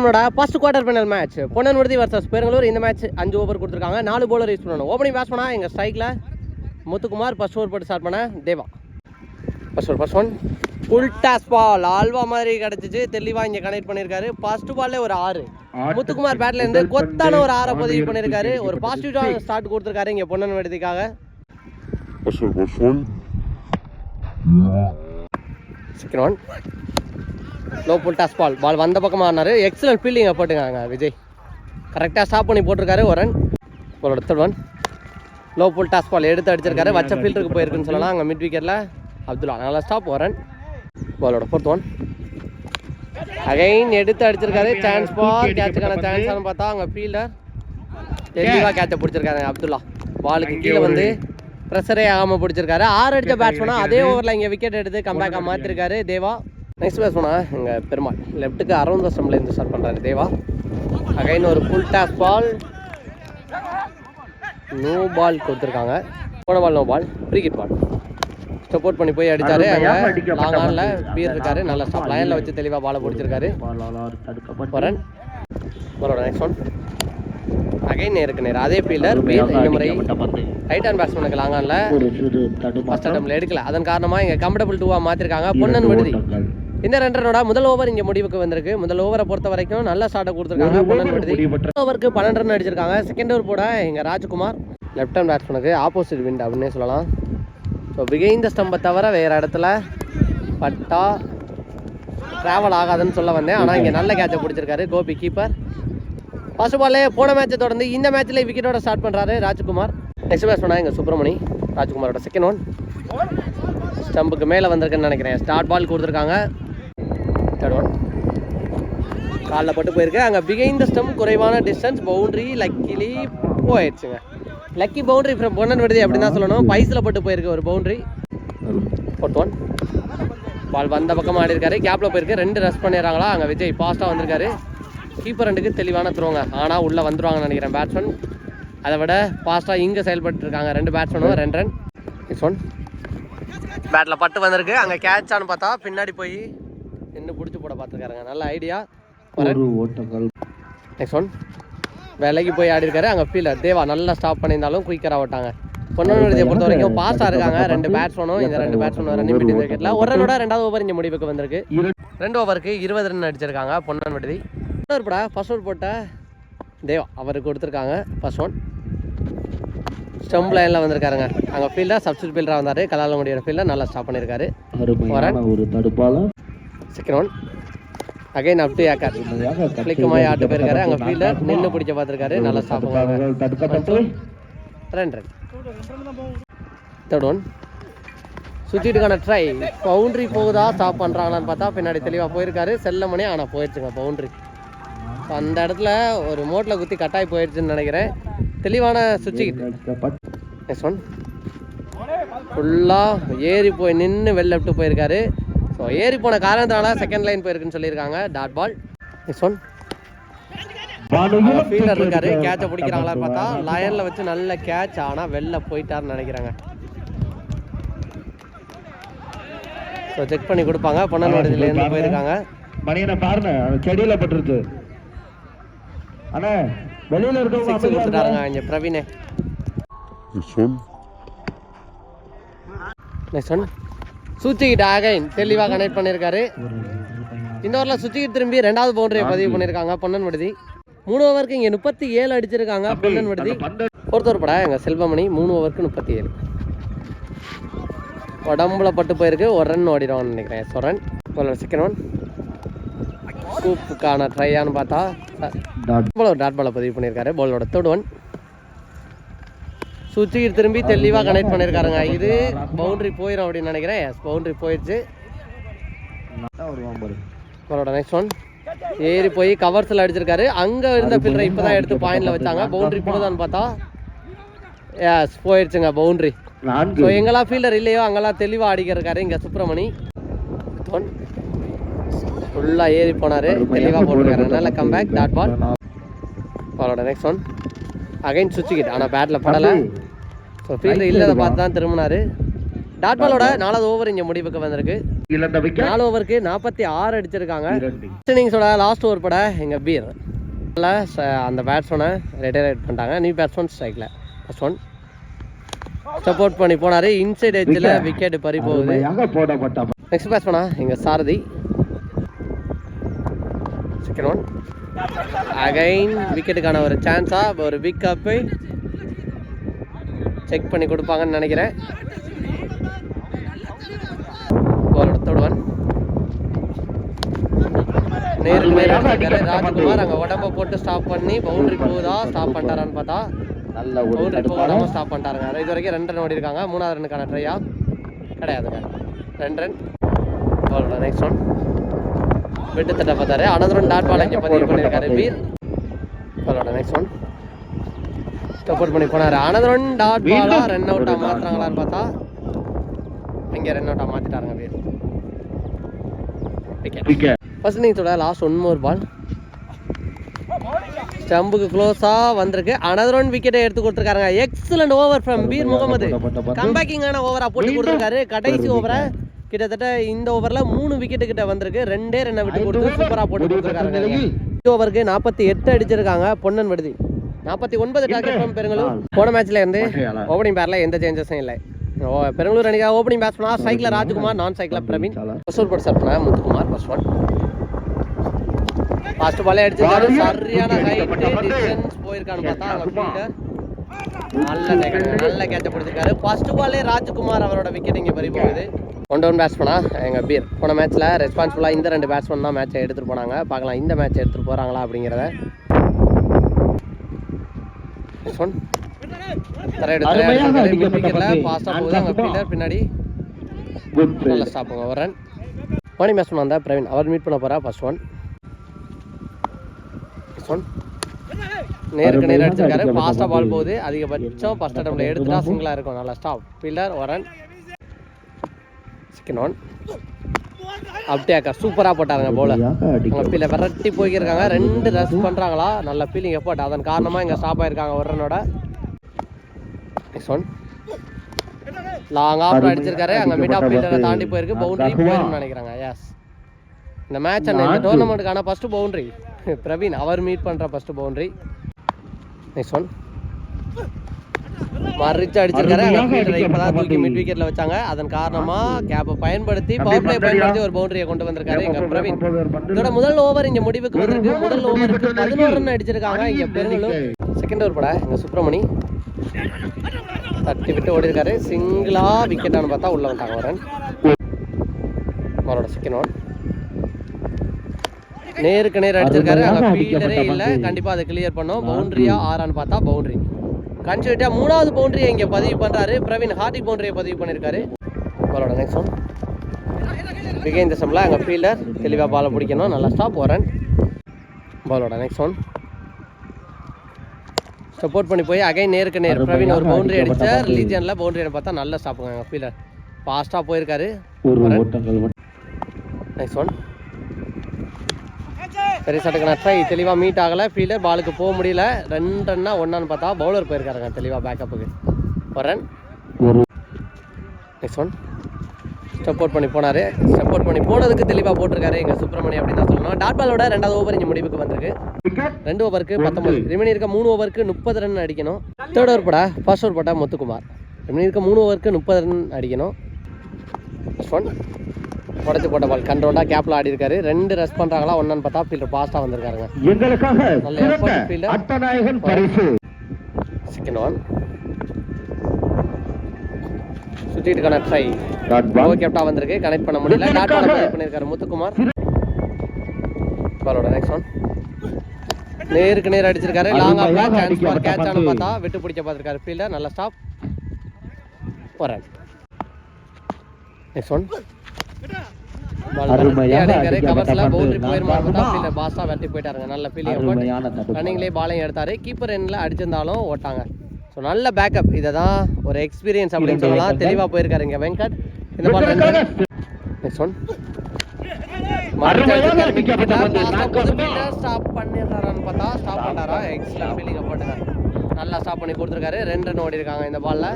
நம்மளோட first quarter final match பொன்னன்வர்தி versus Perungalur. இந்த match அஞ்சு ஓவர் கொடுத்துருக்காங்க. நாலு bowler யூஸ் பண்ணணும். ஓப்பனிங் பேட்ஸ் எங்கள் ஸ்ட்ரைக்கில் முத்துக்குமார் ஃபர்ஸ்ட் ஓவர் போட்டு ஸ்டார்ட் பண்ண தேவா. First over first one full toss பால் ஆல்வா மாதிரி கிடச்சிச்சு. தெளிவாக இங்கே கனெக்ட் பண்ணியிருக்காரு. ஃபர்ஸ்ட் பால்லே ஒரு ஆறு. முத்துக்குமார் பேட்ல இருந்து கொத்தான ஒரு ஆறை பதிவு பண்ணியிருக்காரு. ஒரு பாசிட்டிவ் ஸ்டார்ட் கொடுத்துருக்காரு இங்கே Ponnan விடுதிக்காக. Second one low full toss ball. Ball வந்த பக்கமாக ஆனார் எக்ஸலன்ட் ஃபீல்டிங்கை போட்டுக்காங்க விஜய். கரெக்டாக ஸ்டாப் பண்ணி போட்டிருக்காரு ஒரு run third one low full toss ball எடுத்து அடிச்சிருக்காரு. வச்ச ஃபீல்டருக்கு போயிருக்குன்னு சொல்லலாம். அங்கே மிட் விக்கெட்டில் அப்துல்லா. நல்லா ஸ்டாப் ஒரு ரன் பாலோட ஃபோர்த் ஒன் அகைன் எடுத்து அடிச்சிருக்காரு. சான்ஸ் பால் கேட்சுக்கான சான்ஸ்னு பார்த்தா அங்கே ஃபீல்டர் தெளிவாக கேட்சை பிடிச்சிருக்காரு அப்துல்லா. பாலுக்கு கீழே வந்து ப்ரெஷரே ஆகாமல் பிடிச்சிருக்காரு. ஆறு அடிச்ச பேட்ஸ்மேனா அதே ஓவரில் இங்கே விக்கெட் எடுத்து கம்பேக்காக மாற்றிருக்காரு தேவா. நெக்ஸ்ட் பேட்ஸ்மேனா இங்கே பெருமாள். லெஃப்ட்டுக்கு அரௌண்ட் த ஸ்டம்ப்லேருந்து ஸ்டார்ட் பண்ணுறாரு தேவா. அகைன் ஒரு full toss ball no ball கொடுத்துருக்காங்க. போன ball no ball cricket ball support பண்ணி போய் அடிச்சாரு. அங்கே லாங் ஆனில் பீர் இருக்காரு. நல்ல ஸ்டாப் லைனில் வச்சு தெளிவாக பாலை பிடிச்சிருக்காரு. வரன். பாலோட நெக்ஸ்ட் ஒன் அகைன் நேருக்கு நேர். அதே ஃபீல்டர் பீர் இந்த முறை. ரைட் ஹேண்ட் பேட்ஸ்மேனுக்கு லாங் ஆனில் ஃபர்ஸ்ட் அட்டம்ல எடுக்கல. அதன் காரணமாக இங்கே கம்ஃபர்டபுள் டூவாக மாற்றிருக்காங்க பொன்னன் விடுதி. இந்த ரெண்டு ரனோட முதல் ஓவர் இங்கே முடிவுக்கு வந்திருக்கு. முதல் ஓவரை பொறுத்த வரைக்கும் நல்ல ஸ்டார்ட்டை கொடுத்துருக்காங்க. ஓவருக்கு பன்னெண்டு ரன் அடிச்சிருக்காங்க. செகண்ட் ஓவர் போட எங்கள் ராஜ்குமார் லெஃப்ட் ஹேண்ட் பேட்ஸ்மேனுக்கு ஆப்போசிட் விண்ட் அப்படின்னே சொல்லலாம். ஸோ பிகைந்த ஸ்டம்பை தவிர வேறு இடத்துல பட்டா ட்ராவல் ஆகாதுன்னு சொல்ல வந்தேன். ஆனால் இங்கே நல்ல கேட்சை பிடிச்சிருக்காரு. கோபி கீப்பர் ஃபர்ஸ்ட் பால்லே போன மேட்சை தொடர்ந்து இந்த மேட்ச்ல விக்கெட்டோட ஸ்டார்ட் பண்ணுறாரு ராஜ்குமார். நெக்ஸ்ட் பேட்ஸ்மேனா எங்கள் சுப்பிரமணி. ராஜ்குமாரோட செகண்ட் ஒன் ஸ்டம்புக்கு மேலே வந்திருக்குன்னு நினைக்கிறேன். ஸ்டார்ட் பால் கொடுத்துருக்காங்க. தேர்ட் ஒன் காலில் பட்டு போயிருக்கு. அங்கே பிகைந்த ஸ்டெம் குறைவான டிஸ்டன்ஸ் பவுண்ட்ரி லக்கிலி போயிடுச்சுங்க. லக்கி பவுண்டரி ஃப்ரம் பொன்னன் விடுதி அப்படின்னு தான் சொல்லணும். பைஸில் பட்டு போயிருக்கு ஒரு பவுண்ட்ரி ஃபோர்த் ஒன் பால் வந்த பக்கம் ஆடி இருக்காரு கேப்பில் போயிருக்கு. ரெண்டு ரஷ் பண்ணிடுறாங்களா? அங்கே விஜய் ஃபாஸ்ட்டாக வந்திருக்காரு. கீப்பர் ரெண்டுக்கு தெளிவான த்ரோங்க ஆனால் உள்ளே வந்துருவாங்கன்னு நினைக்கிறேன். பேட்ஸ்மேன் அதை விட ஃபாஸ்ட்டாக இங்கே செயல்பட்டுருக்காங்க ரெண்டு பேட்ஸ்மேனும் ரெண்டு ரன் நெக்ஸ்ட் ஒன் பேட்டில் பட்டு வந்திருக்கு. அங்கே கேட்சான்னு பார்த்தா பின்னாடி போய் நின்று பிடிச்சி பார்த்துருக்காருங்க நல்ல ஐடியா நெக்ஸ்ட் ஒன் விலைக்கு போய் ஆடி இருக்காரு அங்கே ஃபீல்டர் தேவா நல்லா ஸ்டாப் பண்ணியிருந்தாலும் குயிக்கராக விட்டாங்க பொன்னொழியை பொறுத்த வரைக்கும் பாஸ்டாக இருக்காங்க. ரெண்டு பேட்ஸ்மேனும் இந்த ரெண்டு பேட்ஸ்மேனும் ரன்னிங் பிடி விக்கெட்டில் ஒரு ரனோட ரெண்டாவது ஓவர் இங்கே முடிவுக்கு வந்திருக்கு. ரெண்டு ஓவருக்கு இருபது ரன் அடிச்சிருக்காங்க. பொன்னன் விடுதி. இன்னொரு படா ஃபர்ஸ்ட் ஓவர் போட்ட தேவா அவருக்கு கொடுத்துருக்காங்க. ஃபர்ஸ்ட் ஒன் ஸ்டம்ப் லைனில் வந்திருக்காருங்க. அங்கே ஃபீல்டர் சப்ஸ்டியூட் ஃபீல்டராக வந்தார். கலாலங்குடியோட ஃபீல்டர் நல்லா ஸ்டாப் பண்ணியிருக்காரு ஒரு தடுப்பால second one again up to acre கிளிக்குமாய் ஆட்டு போயிருக்காரு அங்கே ஃபீல்டர் நின்று பிடிச்ச பார்த்துருக்காரு. நல்லா சாப்பிடுவாங்க ரன் ரன் தேர்ட் ஒன் சுற்றிட்டுக்கான ட்ரை பவுண்ட்ரி போகுதா? ஸ்டாப் பண்ணுறாங்களான்னு பார்த்தா பின்னாடி தெளிவாக போயிருக்காரு. செல்லமணி ஆனால் போயிடுச்சுங்க பவுண்ட்ரி அந்த இடத்துல ஒரு மோட்டில் குத்தி கட்டாய் போயிடுச்சுன்னு நினைக்கிறேன். தெளிவான சுவிட்சு நெக்ஸ்ட் ஒன் ஃபுல்லாக ஏறி போய் நின்று வெளில விட்டு போயிருக்காரு. ஸோ ஏறி போன காரணத்தினால செகண்ட் லைன் போயிருக்குன்னு சொல்லியிருக்காங்க dot ball next one fielder இருக்காரு கேட்சை பிடிக்கிறாங்களான்னு பார்த்தா லயனில் வச்சு நல்ல கேட்ச் ஆனால் வெளில போயிட்டாருன்னு நினைக்கிறாங்க. ஸோ செக் பண்ணி கொடுப்பாங்க. பொன்னல்வாடியிலேருந்து போயிருக்காங்க. மணியனை பாருங்க செடியில பட்டுருது அண்ணா வெளியில சிக்ஸ் இருக்கவங்க கொடுத்துட்டாருங்க இங்கே பிரவீனே. This one. நெக்ஸ்ட் ஒன் சுச்சிக்கிட்ட அகைன் தெளிவாக கனெக்ட் பண்ணியிருக்காரு இந்த ஓவரில் சுச்சிக்கிட்டு திரும்பி ரெண்டாவது பவுண்டரியை பதிவு பண்ணியிருக்காங்க பொன்னன் விடுதி. மூணு ஓவருக்கு இங்கே முப்பத்தி ஏழு அடிச்சிருக்காங்க பொன்னன் விடுதி. ஒருத்தர் படா எங்கள் செல்வமணி மூணு ஓவருக்கு முப்பத்தி ஏழு. உடம்புல பட்டு போயிருக்கு ஒரு ரன் ஓடிடுவான்னு நினைக்கிறேன் ஸோ ரன் ஒரு செகண்ட் ஒன் சூப்புக்கான ட்ரையான்னு பார்த்தா பால் ஒரு டாட் பாலை பதிவு பண்ணியிருக்காரு பாலோட தேர்ட் ஒன் சுவிட்சுக்கு திரும்பி தெளிவாக கனெக்ட் பண்ணியிருக்காருங்க இது பவுண்டரி போயிடும் அப்படின்னு நினைக்கிறேன். எஸ் பவுண்டரி போயிடுச்சு. பாலோட நெக்ஸ்ட் ஒன் ஏறி போய் கவர்ஸில் அடிச்சிருக்காரு. அங்கே இருந்த பில்லரை இப்போ தான் எடுத்து பாயிண்டில் வச்சாங்க. பவுண்டரி போகுதான்னு பார்த்தா எஸ் போயிடுச்சுங்க பவுண்டரி ஸோ எங்கெல்லாம் ஃபீல்டர் இல்லையோ அங்கெல்லாம் தெளிவாக அடிக்கிறக்காரு இங்கே சுப்பிரமணி. ஃபுல்லாக ஏறி போனார். தெளிவாக போட்டிருக்காரு. நல்ல கம்பேக் டாட் பால் பாலோட நெக்ஸ்ட் ஒன் அகைன் சுவிட்ச் கிட். ஆனால் பேட்டில் படலை. ஸோ ஃபீல்டர் இல்லாத பார்த்து தான் திரும்பினாரு. டாட் பாலோட நாலாவது ஓவர் இங்கே முடிவுக்கு வந்திருக்கு. நாலு ஓவருக்கு நாற்பத்தி ஆறு அடிச்சிருக்காங்க. இன்னிங்ஸோட லாஸ்ட் ஓவர் பட எங்கள் பீர் அந்த பேட்ஸ்மேனை ரிட்டையர் பண்ணிட்டாங்க. நியூ பேட்ஸ்மேன் ஸ்ட்ரைக்கில் ஃபர்ஸ்ட் ஒன் சப்போர்ட் பண்ணி போனார். இன்சைட் எட்ஜில் விக்கெட் பறி போகுது. நெக்ஸ்ட் பேட்ஸ்மேனா எங்கள் சாரதி. செகண்ட் ஒன் அகைன் விக்கெட்டுக்கான ஒரு சான்ஸாக ஒரு பிக் அப்பு செக் பண்ணி கொடுப்பாங்கன்னு நினைக்கிறேன். பாலோட தேர்ட் ஒன் நேருக்கு நேர் அடிச்சிருக்காரு ராஜ்குமார் அங்கே உடம்ப போட்டு ஸ்டாப் பண்ணி பவுண்டரி போகுதா ஸ்டாப் பண்ணிட்டாரான்னு பார்த்தா நல்ல பவுண்டரி போகாம ஸ்டாப் பண்ணிட்டாருங்க. இது வரைக்கும் ரெண்டு ரன் ஓடி இருக்காங்க மூணாவது ரன்னுக்கான ட்ரையா கிடையாதுங்க. ரெண்டு ரன் நெக்ஸ்ட் ஒன் விட்டு தட்ட பார்த்தாரு அனதர் ஒன் டாட் பால் இங்கே பதிவு பண்ணியிருக்காரு. வீர் பாலோட நெக்ஸ்ட் ஒன் சப்போர்ட் பண்ணி போனாரு. அனதர் ஒன் டாட் பாலா ரன் அவுட்டா மாத்துறாங்களான்னு பார்த்தா இங்கே ரன் அவுட்டா மாத்திட்டாருங்க வீர் விக்கெட் ஃபர்ஸ்ட் இன்னிங்ஸோட லாஸ்ட் ஒன் மோர் பால் ஸ்டம்புக்கு க்ளோஸாக வந்திருக்கு. அனதர் ஒன் விக்கெட்டை எடுத்து கொடுத்துருக்காருங்க. Excellent over from Peer Mohammed. கம்பேக்கிங்கான ஓவராக போட்டு கொடுத்துருக்காரு. கடைசி ஓவரை கிட்டத்தட்ட இந்த ஓவரில் மூணு விக்கெட்டு கிட்ட வந்திருக்கு. ரெண்டே ரன்னை விட்டு கொடுத்து சூப்பராக போட்டு கொடுத்துருக்காருங்க இந்த ஓவருக்கு நாற்பத்தி எட்டு அடிச்சிருக்காங்க பொன்னன் விடுதி. நாற்பத்தி ஒன்பது டார்கெட் ஃப்ரம் பெருங்களூர். போன மேட்ச்ல இருந்து ஓப்பனிங் பேரில் எந்த சேஞ்சஸும் இல்லை. ஓ, பெருங்களூர் அணிக்காக ஓப்பனிங் பேட்ஸ்மனா சைக்கிள் ராஜ்குமார் நான் cycle Praveen. First bat sir Muthukumar first one first பாலே அடிச்சிருக்காரு. சரியான ஹைட் டிஸ்டன்ஸ் போயிருக்கான்னு பார்த்தா அவங்க ஃபீல்டர் நல்ல நல்ல கேட்ச பிடிச்சிருக்காரு. ஃபர்ஸ்ட் பாலே ராஜ்குமார் அவரோட விக்கெட் இங்கே பறி போகுது ஒன் டவுன் பேட்ஸ்மனா எங்கள் பீர். போன மேட்ச்சில் ரெஸ்பான்சிபிளாக இந்த ரெண்டு பேட்ஸ்மேன் தான் மேட்சை எடுத்துகிட்டு போனாங்க. பார்க்கலாம் இந்த மேட்ச் எடுத்துகிட்டு போகிறாங்களா அப்படிங்கிறத. பின்னாடி நல்ல ஸ்டாப்புங்க ஒரு ரன் மணி பேட்ஸ்மேன் பிரவீன். அவர் மீட் பண்ண போறா ஃபர்ஸ்ட் ஒன் நேருக்கு நேர் அடிச்சிருக்காரு. ஃபாஸ்ட்டாக பால் போகுது. அதிகபட்சம் ஃபர்ஸ்ட் அட்டம்ல எடுத்துட்டா சிங்கிளாக இருக்கும். நல்லா ஸ்டாப் ஃபீல்டர் ஒரு செகண்ட் ஒன் அப்டேக்கர் சூப்பராக போட்டாருங்க அவங்க ஃபீல்டை விரட்டி போய்க்கிருக்காங்க ரெண்டு ரஸ் பண்ணுறாங்களா நல்ல ஃபீலிங் எஃபர்ட் அதன் காரணமாக இங்கே ஸ்டாப் ஆயிருக்காங்க ஒரு ரனோட நெக்ஸ்ட் ஒன் லாங் ஆஃப் அடிச்சிருக்காரு. அங்க மிட் ஆஃப் ஃபீல்டரை தாண்டி போயிருக்கு. பவுண்டரி போயிரும்னு நினைக்கிறாங்க. எஸ் இந்த மேட்ச் இந்த டோர்னமெண்ட்டுக்கான ஃபர்ஸ்ட் பவுண்டரி பிரவீன் அவர் மீட் பண்ற ஃபர்ஸ்ட் பவுண்டரி நெக்ஸ்ட் ஒன் மறிச்சு அடிச்சிருக்காரு இப்பதான் தூக்கி மிட் விக்கெட்ல வச்சாங்க. அதன் காரணமா கேப்பை பயன்படுத்தி பவர் பிளே பயன்படுத்தி ஒரு பவுண்டரியை கொண்டு வந்திருக்காரு இங்க பிரவீன். இதோட முதல் ஓவர் இங்க முடிவுக்கு வந்திருக்கு. முதல் ஓவருக்கு பதினோரு ரன் அடிச்சிருக்காங்க இங்க பெருங்களும் செகண்ட் ஓவர் பட இங்க சுப்பிரமணி. தட்டி விட்டு ஓடி இருக்காரு சிங்கிளா விக்கெட்டானு பார்த்தா உள்ள வந்துட்டாங்க ஒரு ரன் அவரோட செகண்ட் ஒன் நேருக்கு நேர் அடிச்சிருக்காரு. ஃபீல்டரே இல்ல. கண்டிப்பா அதை கிளியர் பண்ணோம். பவுண்டரியா ஆறான்னு பார்த்தா பவுண்டரி கன்சிடா மூணாவது பவுண்டரியை இங்க பதிவு பண்றாரு. பிரவீன் ஹார்டிக் பவுண்டரியை பதிவு பண்ணிருக்காரு அவரோட நெக்ஸ்ட் ஒன் பிகைன் தசம்ல அங்க ஃபீல்டர் தெளிவா பாலை பிடிக்கணும். நல்லா ஸ்டாப் ரன் பாலோட நெக்ஸ்ட் ஒன் சப்போர்ட் பண்ணி போய் அகைன் நேருக்கு நேர். பிரவீன் ஒரு பவுண்டரி அடிச்சா ரிலீஜியனில் பவுண்டரி பார்த்தா நல்ல ஸ்டாப்புங்க எங்கள் ஃபீல்டர் ஃபாஸ்ட்டாக போயிருக்காரு. நெக்ஸ்ட் ஒன் சரி சட்டுக்கு ட்ரை தெளிவாக மீட் ஆகலை. ஃபீல்டர் பாலுக்கு போக முடியல. ரெண்டு ரன்னா ஒன்னான்னு பார்த்தா பவுலர் போயிருக்காருங்க தெளிவாக பேக்கப்புக்கு ஒரு ரன் நெக்ஸ்ட் ஒன் சப்போர்ட் பண்ணி போனார். சப்போர்ட் பண்ணி போனதுக்கு தெளிவாக போட்டிருக்காரு எங்கள் சுப்பிரமணி அப்படின்னு தான் சொல்லணும். டாட் பாலோட ரெண்டாவது ஓவர் இங்கே முடிவுக்கு வந்திருக்கு. ரெண்டு ஓவருக்கு பத்தொம்பது ரிமைனி இருக்க மூணு ஓவருக்கு முப்பது ரன் அடிக்கணும். தேர்ட் ஓவர் போட. ஃபர்ஸ்ட் ஓவர் போட்டால் முத்துக்குமார். ரிமைனி இருக்க மூணு ஓவருக்கு முப்பது ரன் அடிக்கணும். ஃபர்ஸ்ட் ஒன் உடச்சி போட்ட பால். கண்ட்ரோலாக கேப்பில் ஆடி இருக்காரு. ரெண்டு ரஸ் பண்ணுறாங்களா ஒன்னான்னு பார்த்தா ஃபீல்டர் ஃபாஸ்ட்டாக வந்திருக்காருங்க. எங்களுக்காக நல்ல. அட்டநாயகன் பரிசு. ஒன் ஓ கேப்டா வந்திருக்கு. கனெக்ட் பண்ண முடியல. Dot ball Muthukumar. பாலோட நெக்ஸ்ட் ஒன் நேருக்கு நேர் அடிச்சிருக்காரு. லாங் ஆஃப்ல சான்ஸ் கேட்ச் ஆன. பார்த்தா விட்டு பிடிக்க பார்த்திருக்காரு ஃபீல்டர் நல்ல ஸ்டாப் நெக்ஸ்ட் ஒன் வெட்டி போயிட்டாருங்க நல்ல ஃபீலிங். ரன்னிங்லேயே பாலையும் எடுத்தாரு. கீப்பர் எண்ணில் அடிச்சிருந்தாலும் ஓட்டாங்க. ஸோ நல்ல பேக்கப் இதை தான் ஒரு எக்ஸ்பீரியன்ஸ் அப்படின்னு சொல்லலாம். தெளிவாக போயிருக்காரு இங்க வெங்கட். இந்த பால் நெக்ஸ்ட் ஒன். ஸ்டாப் பண்ணிடுறாரான்னு பார்த்தா ஸ்டாப் பண்ணாரா எக்ஸ்ட்ரா ஃபீலிங்கை போட்டுக்காரு நல்லா ஸ்டாப் பண்ணி கொடுத்துருக்காரு. ரெண்டு ரன் ஓடி இருக்காங்க இந்த பால்ல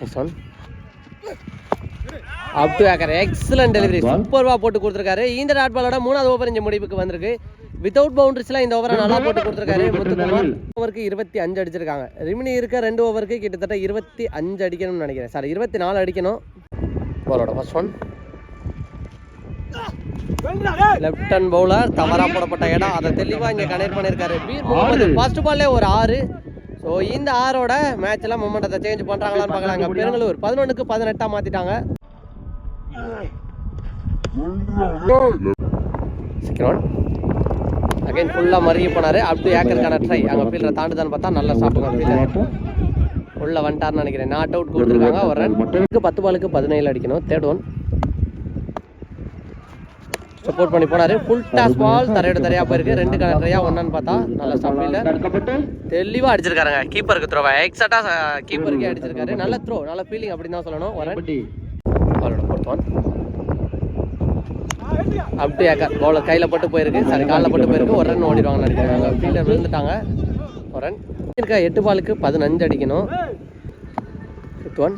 நெக்ஸ்ட் ஒன் அப் டு ஏக்கர் எக்ஸலன்ட் டெலிவரி சூப்பர்வா போட்டு கொடுத்துருக்காரு. இந்த டாட் பாலோட மூணாவது ஓவர் இங்கே முடிவுக்கு வந்திருக்கு. வித்தவுட் பவுண்டரிஸ்ல இந்த ஓவரை நல்லா போட்டு கொடுத்துருக்காரு. முத்துக்குமார். ஓவருக்கு இருபத்தி அஞ்சு அடிச்சிருக்காங்க. ரிமினி இருக்க ரெண்டு ஓவருக்கு கிட்டத்தட்ட இருபத்தி அஞ்சு அடிக்கணும்னு நினைக்கிறேன். சாரி இருபத்தி நாலு அடிக்கணும். பாலோட first one left hand bowler தவறா போடப்பட்ட இடம். அதை தெளிவா இங்க கனெக்ட் பண்ணிருக்காரு பீர் முகமது ஃபர்ஸ்ட் பால்லே ஒரு ஆறு. ஸோ இந்த ஆரோட மேட்ச்ல மொமெண்டத்தை சேஞ்ச் பண்றாங்களான்னு பார்க்கலாங்க. பெருங்களூர் பதினொன்றுக்கு பதினெட்டா மாத்திட்டாங்க. அகைன் ஃபுல்லாக மறிய போனார். அப் டு ஏக்கருக்கான ட்ரை அங்கே ஃபீல்டரை தாண்டுதான்னு பார்த்தா நல்லா சாப்பிடுங்க ஃபீல்டர் உள்ள வந்துட்டார்னு நினைக்கிறேன். நாட் அவுட் கொடுத்துருக்காங்க. ஒரு ரன் பத்து பாலுக்கு பதினேழு அடிக்கணும். தேர்ட் ஒன் சப்போர்ட் பண்ணி போனாரு. ஃபுல் டாஸ் பால் தரையோட தரையா போயிருக்கு. ரெண்டு கலர் ட்ரையா ஒன்னு பார்த்தா நல்ல ஸ்டம்பில் தெளிவாக அடிச்சிருக்காருங்க. கீப்பருக்கு த்ரோவா எக்ஸாக்டா கீப்பருக்கே அடிச்சிருக்காரு. நல்ல த்ரோ நல்ல ஃபீலிங் அப்படின்னு தான் சொல்லணும். ஒரு ரன் பட்டி அவரோட ஃபோர்த் ஒன் அப்படி ஏக்கர் பவுலர் கையில் பட்டு போயிருக்கு. சாரி காலில் பட்டு போயிருக்கு. ஒரு ரன் ஓடிடுவாங்கன்னு நினைக்கிறாங்க ஃபீல்டர் விழுந்துட்டாங்க. ஒரு ரன் இருக்கா எட்டு பாலுக்கு பதினஞ்சு அடிக்கணும். ஃபிஃப்த் ஒன்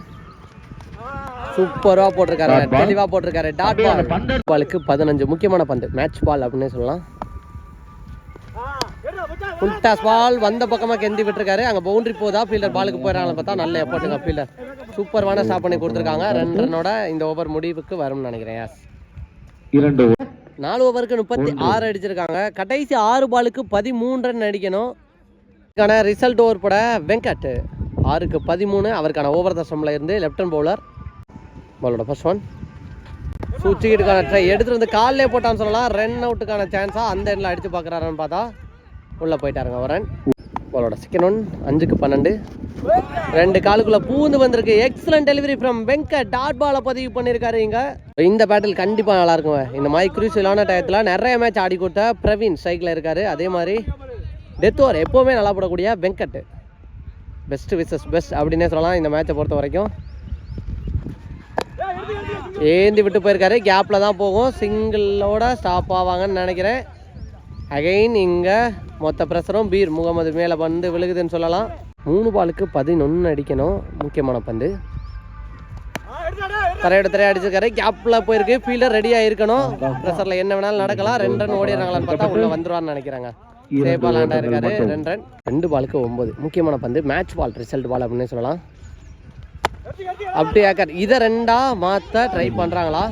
சூப்பராக போட்டிருக்காரு. தெளிவாக போட்டிருக்காரு. டாட் பால் பாலுக்கு பதினஞ்சு. முக்கியமான பந்து. மேட்ச் பால் அப்படின்னே சொல்லலாம். ஃபுல் டாஸ் பால் வந்த பக்கமாக கெந்தி விட்டுருக்காரு. அங்கே பவுண்டரி போதா? ஃபீல்டர் பாலுக்கு போயிடறாங்கன்னு பார்த்தா நல்ல எஃபர்ட்டுங்க ஃபீல்டர் சூப்பர்வான ஸ்டாப் பண்ணி கொடுத்துருக்காங்க. ரெண்டு ரன்னோட இந்த ஓவர் முடிவுக்கு வரும்னு நினைக்கிறேன். யாஸ் இரண்டு நாலு ஓவருக்கு முப்பத்தி ஆறு அடிச்சிருக்காங்க. கடைசி ஆறு பாலுக்கு பதிமூணு ரன் அடிக்கணும். இதுக்கான ரிசல்ட் ஓவர் போட வெங்கட். ஆறுக்கு பதிமூணு. அவருக்கான ஓவர் தசமில் இருந்து லெஃப்ட் ஹேண்ட் பவுலர் பாலோட ஃபர்ஸ்ட் ஒன் சூச்சிக்கிட்டுக்கான ட்ரை எடுத்துட்டு வந்து காலிலே போட்டான்னு சொல்லலாம். ரன் அவுட்டுக்கான சான்ஸா அந்த எண்ணில் அடிச்சு பார்க்குறாருன்னு பார்த்தா உள்ளே போயிட்டாருங்க ஒரு ரன் பாலோட செகண்ட் ஒன் அஞ்சுக்கு பன்னெண்டு. ரெண்டு காலுக்குள்ள பூந்து வந்திருக்கு. Excellent delivery from Venkat dot பாலை பதிவு பண்ணியிருக்காரு இங்க. இந்த பேட்டில் கண்டிப்பாக நல்லா இருக்குங்க. இந்த மாதிரி குரூசியலான டயத்தில் நிறைய மேட்ச் ஆடி கொடுத்த பிரவீன் ஸ்ட்ரைக்கில் இருக்காரு. அதே மாதிரி டெத் ஓவர் எப்போவுமே நல்லா போடக்கூடிய வெங்கட். பெஸ்ட் விசஸ் பெஸ்ட் அப்படின்னே சொல்லலாம். இந்த மேட்சை பொறுத்த வரைக்கும். ஏந்தி விட்டு போயிருக்காரு. கேப்பில் தான் போகும். சிங்கிளோட ஸ்டாப் ஆவாங்கன்னு நினைக்கிறேன். அகைன் இங்கே மொத்த ப்ரெஷரும் பீர் முகமது மேலே வந்து விழுகுதுன்னு சொல்லலாம். மூணு பாலுக்கு பதினொன்று அடிக்கணும். முக்கியமான பந்து. தரையோட தரையா அடிச்சிருக்காரு. கேப்பில் போயிருக்கு. ஃபீல்டர் ரெடியாக இருக்கணும் ப்ரெஷரில் என்ன வேணாலும் நடக்கலாம். ரெண்டு ரன் ஓடிடுறாங்களான்னு பார்த்தா உள்ளே வந்துருவான்னு நினைக்கிறாங்க. சேஃபாக லேண்டாக இருக்காரு. ரெண்டு ரன். ரெண்டு பாலுக்கு ஒம்பது முக்கியமான பந்து மேட்ச் பால் ரிசல்ட் பால் அப்படின்னு சொல்லலாம். அப்படி ஏக்கர் இதை ரெண்டா மாற்ற ட்ரை பண்ணுறாங்களா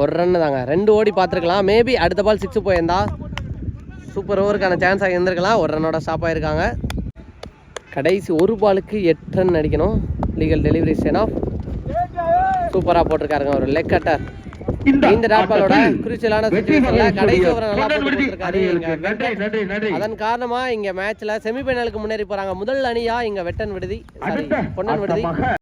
ஒரு ரன்னு தாங்க. ரெண்டு ஓடி பார்த்துருக்கலாம். மேபி அடுத்த பால் சிக்ஸ் போயிருந்தா சூப்பர் ஓவருக்கான சான்ஸ் ஆகி இருந்திருக்கலாம். ஒரு ரன்னோட ஸ்டாப் ஆயிருக்காங்க. கடைசி ஒரு பாலுக்கு எட்டு ரன் அடிக்கணும். லீகல் டெலிவரி சேன் ஆஃப் சூப்பராக போட்டிருக்காருங்க ஒரு லெக் கட்டர் இந்த டாட் பாலோட சுச்சுவேஷன்ல கடைசி ஓவரை நல்லா போட்டு கொடுத்திருக்காரு இங்க. நன்றி நன்றி நன்றி. அதன் காரணமா இங்க மேட்ச்ல செமிஃபைனலுக்கு முன்னேறி போறாங்க. முதல் அணியா இங்க வெட்டன் விடுதி. பொன்னன் விடுதி.